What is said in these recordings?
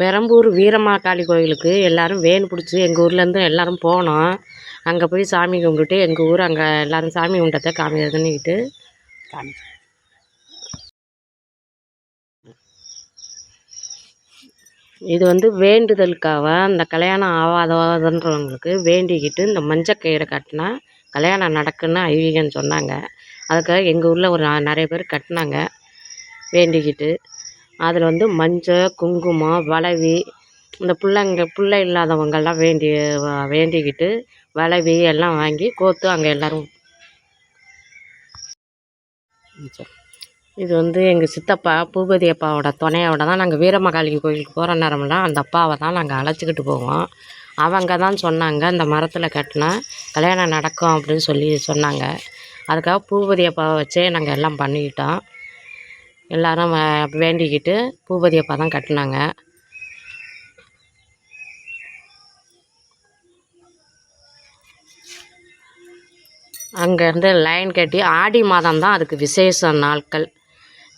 பெரம்பூர் வீரமாகாளி கோயிலுக்கு எல்லாரும் வேன் பிடிச்சி எங்கள் ஊர்லேருந்து எல்லோரும் போனோம். அங்கே போய் சாமி கும்பிட்டுட்டு எங்கள் ஊர் அங்கே எல்லாரும் சாமி கும்பிட்டத்தை காமி இதுன்னுக்கிட்டு காமி இது வந்து வேண்டுதலுக்காக அந்த கல்யாணம் ஆகாதன்றவங்களுக்கு வேண்டிக்கிட்டு இந்த மஞ்சக்கயிறை கட்டினா கல்யாணம் நடக்குன்னு ஐதீகம்னு சொன்னாங்க. அதுக்காக எங்கள் ஊரில் ஒரு நிறைய பேர் கட்டினாங்க. வேண்டிக்கிட்டு அதில் வந்து மஞ்சள் குங்குமம் வளவி இந்த பிள்ளைங்க பிள்ளை இல்லாதவங்கெல்லாம் வேண்டி வேண்டிக்கிட்டு வளவி எல்லாம் வாங்கி கோர்த்து அங்கே எல்லோரும் இது வந்து எங்கள் சித்தப்பா பூபதி அப்பாவோட துணையோட தான் நாங்கள் வீரமகாளி கோயிலுக்கு போகிற நேரமெல்லாம் அந்த அப்பாவை தான் நாங்கள் அழைச்சிக்கிட்டு போவோம். அவங்க தான் சொன்னாங்க அந்த மரத்தில் கட்டினா கல்யாணம் நடக்கும் அப்படின்னு சொல்லி சொன்னாங்க. அதுக்காக பூபதி அப்பாவை வச்சே நாங்கள் எல்லாம் பண்ணிக்கிட்டோம். எல்லாரும் வேண்டிக்கிட்டு பூபதி அப்பா தான் கட்டினாங்க. அங்கேருந்து லைன் கட்டி ஆடி மாதம் தான் அதுக்கு விசேஷ நாட்கள்.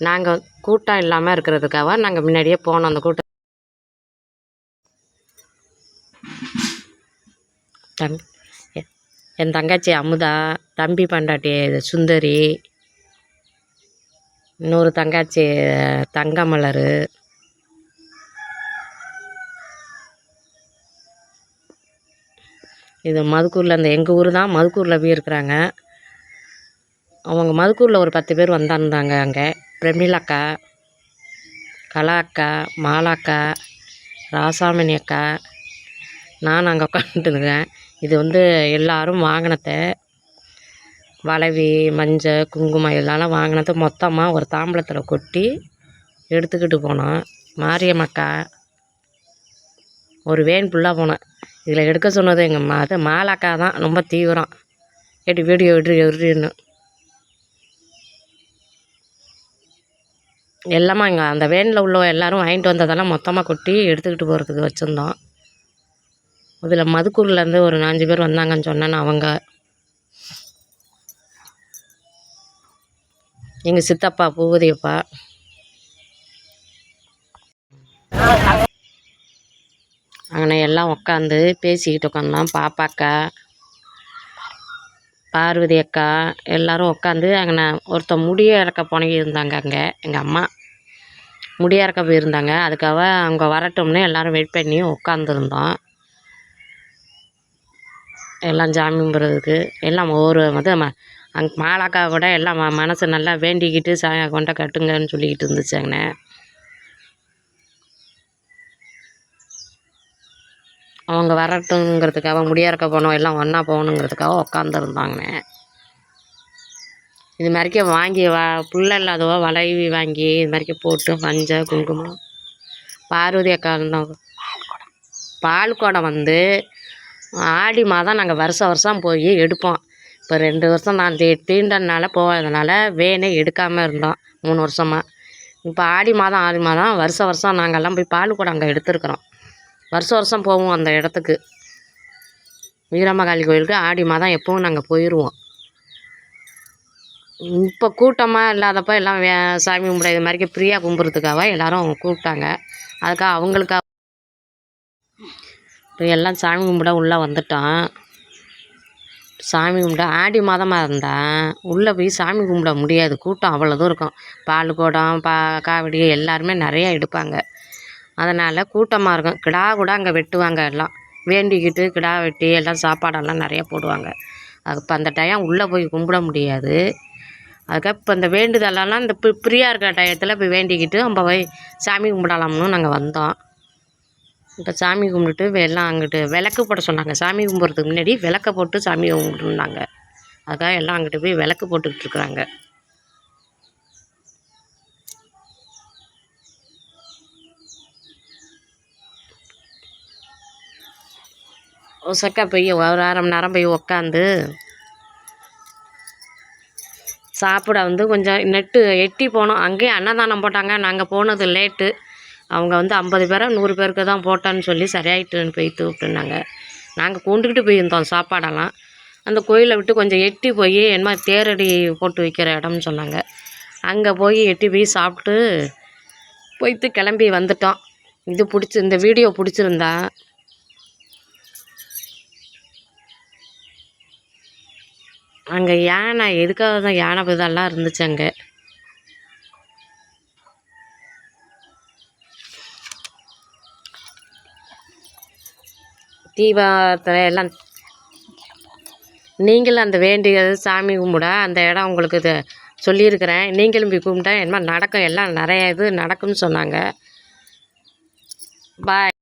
நாங்கள் கூட்டம் இல்லாமல் இருக்கிறதுக்காக நாங்கள் முன்னாடியே போனோம் அந்த கூட்டம் தம் என் தங்கச்சி அமுதா தம்பி பண்டாட்டி சுந்தரி இன்னொரு தங்காச்சி தங்க மலர் இது மதுக்கூரில் இந்த எங்கள் ஊர் தான் மதுக்கூரில் போய் இருக்கிறாங்க அவங்க மதுக்கூரில் ஒரு பத்து பேர் வந்திருந்தாங்க அங்கே. பிரமிளக்கா கலா அக்கா மாலாக்கா ராசாமணி அக்கா. நான் அங்கே உட்காந்துருக்கேன் இது வந்து எல்லோரும் வாங்கினத்தை வளவி மஞ்சள் குங்குமம் இதெல்லாம் வாங்கினது மொத்தமாக ஒரு தாம்பளத்தில் கொட்டி எடுத்துக்கிட்டு போனோம். மாரியம்மக்கா ஒரு வேன் ஃபுல்லாக போனேன் இதில் எடுக்க சொன்னது எங்கள் மா அது மாலாக்கா தான் ரொம்ப தீவிரம். எட்டு வீடியோ விடு விடுன்னு எல்லாமே இங்கே அந்த வேனில் உள்ள எல்லாரும் வாங்கிட்டு வந்ததெல்லாம் மொத்தமாக கொட்டி எடுத்துக்கிட்டு போகிறதுக்கு வச்சுருந்தோம். இதில் மதுக்கூர்லேருந்து ஒரு நாலஞ்சு பேர் வந்தாங்கன்னு சொன்னேன்னு அவங்க எங்கள் சித்தப்பா பூபதியப்பா அங்கே எல்லாம் உக்காந்து பேசிக்கிட்டு உட்காந்தோம் பாப்பாக்கா பார்வதி அக்கா எல்லாரும் உட்காந்து அங்கே ஒருத்தன் முடிய இறக்க போனவங்க இருந்தாங்க அங்கே. எங்கள் அம்மா முடிய இறக்க போயிருந்தாங்க. அதுக்காக அவங்க வரட்டும்னு எல்லாரும் வெயிட் பண்ணி உட்காந்துருந்தோம் எல்லாம் ஜாமி கும்பிட்றதுக்கு எல்லாம் ஒவ்வொரு வந்து அங் மாலாக்கா கூட எல்லாம் ம- மனசு நல்லா வேண்டிக்கிட்டு சா கொண்ட கட்டுங்கன்னு சொல்லிக்கிட்டு இருந்துச்சாங்கண்ணே. அவங்க வரட்டுங்கிறதுக்காக முடியறக்க போனோம் எல்லாம் ஒன்றா போகணுங்கிறதுக்காக உட்காந்துருந்தாங்கண்ணே இது மாதிரிக்கே வாங்கி வா புள்ள இல்லாதவோ வளைவி வாங்கி இது மாதிரிக்கே போட்டு மஞ்சள் குங்குமம் பார்வதி அக்கா இருந்தோம் பால் குடம் வந்து ஆடி மாதம் நாங்கள் வருஷம் வருஷம் போய் எடுப்போம். இப்போ ரெண்டு வருஷம் நான் தீ தீண்டனால போகாதனால வேனே எடுக்காமல் இருந்தோம் மூணு வருஷமாக இப்போ ஆடி மாதம் ஆடி மாதம் வருஷம் வருஷம் நாங்கள்லாம் போய் பால் கூட அங்கே எடுத்துருக்குறோம். வருஷம் வருஷம் போவோம் அந்த இடத்துக்கு. வீரமகாளி கோயிலுக்கு ஆடி மாதம் எப்பவும் நாங்கள் போயிடுவோம் இப்போ கூட்டமாக இல்லாதப்போ எல்லாம் வே சாமி கும்பிட இது மாதிரிக்கு ஃப்ரீயாக கும்பிட்றதுக்காக எல்லோரும் அவங்க கூப்பிட்டாங்க. அதுக்காக அவங்களுக்காக. இப்போ எல்லாம் சாமி கும்பிட உள்ளே வந்துட்டோம். சாமி கும்பிட ஆடி மாதமாக இருந்தால் உள்ளே போய் சாமி கும்பிட முடியாது. கூட்டம் அவ்வளோதும் இருக்கும். பால் குடம் பா காவடி எல்லாருமே நிறையா எடுப்பாங்க. அதனால் கூட்டமாக இருக்கும். கிடா கூட அங்கே வெட்டுவாங்க எல்லாம். வேண்டிக்கிட்டு கிடா வெட்டி எல்லாம் சாப்பாடெல்லாம் நிறையா போடுவாங்க. அது இப்போ அந்த டைம் உள்ளே போய் கும்பிட முடியாது. அதுக்காக இப்போ இந்த வேண்டுதலெல்லாம் இந்த ஃப்ரீயாக இருக்கிற டயத்தில் போய் வேண்டிக்கிட்டு நம்ம போய் சாமி கும்பிடலாம்னு நாங்கள் வந்தோம். இப்போ சாமி கும்பிட்டுட்டு எல்லாம் அங்கிட்டு விளக்கு போட சொன்னாங்க. சாமி கும்பிட்றதுக்கு முன்னாடி விளக்க போட்டு சாமி கும்பிட்டுருந்தாங்க அதுக்காக எல்லாம் அங்கிட்டு போய் விளக்கு போட்டுக்கிட்டு இருக்கிறாங்க. ஒசக்கா போய் ஒரு அரை மணி நேரம் போய் உக்காந்து சாப்பிட வந்து கொஞ்சம் நெட்டு எட்டி போனோம். அங்கேயும் அன்னதானம் போட்டாங்க. நாங்கள் போனது லேட்டு அவங்க வந்து ஐம்பது பேரோ நூறு பேருக்கு தான் போட்டோன்னு சொல்லி சரியாயிட்டுன்னு போயிட்டு விட்டுனாங்க நாங்கள் கொண்டுக்கிட்டு போயிருந்தோம் சாப்பாடெல்லாம். அந்த கோயிலை விட்டு கொஞ்சம் எட்டி போய் என்ன தேரடி போட்டு வைக்கிற இடம்னு சொன்னாங்க. அங்கே போய் எட்டி போய் சாப்பிட்டு போய்த்து கிளம்பி வந்துட்டோம். இது பிடிச்சி இந்த வீடியோ பிடிச்சிருந்தா அங்கே யானை எதுக்காக தான் யானை இதெல்லாம் இருந்துச்சு அங்கே? தீபாரத்தனை எல்லாம். நீங்களும் அந்த வேண்டியது சாமி கும்பிட அந்த இடம் உங்களுக்கு இது சொல்லியிருக்கிறேன். நீங்களும் போய் கும்பிட்டா என்ன நடக்கும். எல்லாம் நிறைய இது நடக்கும்னு சொன்னாங்க. பாய்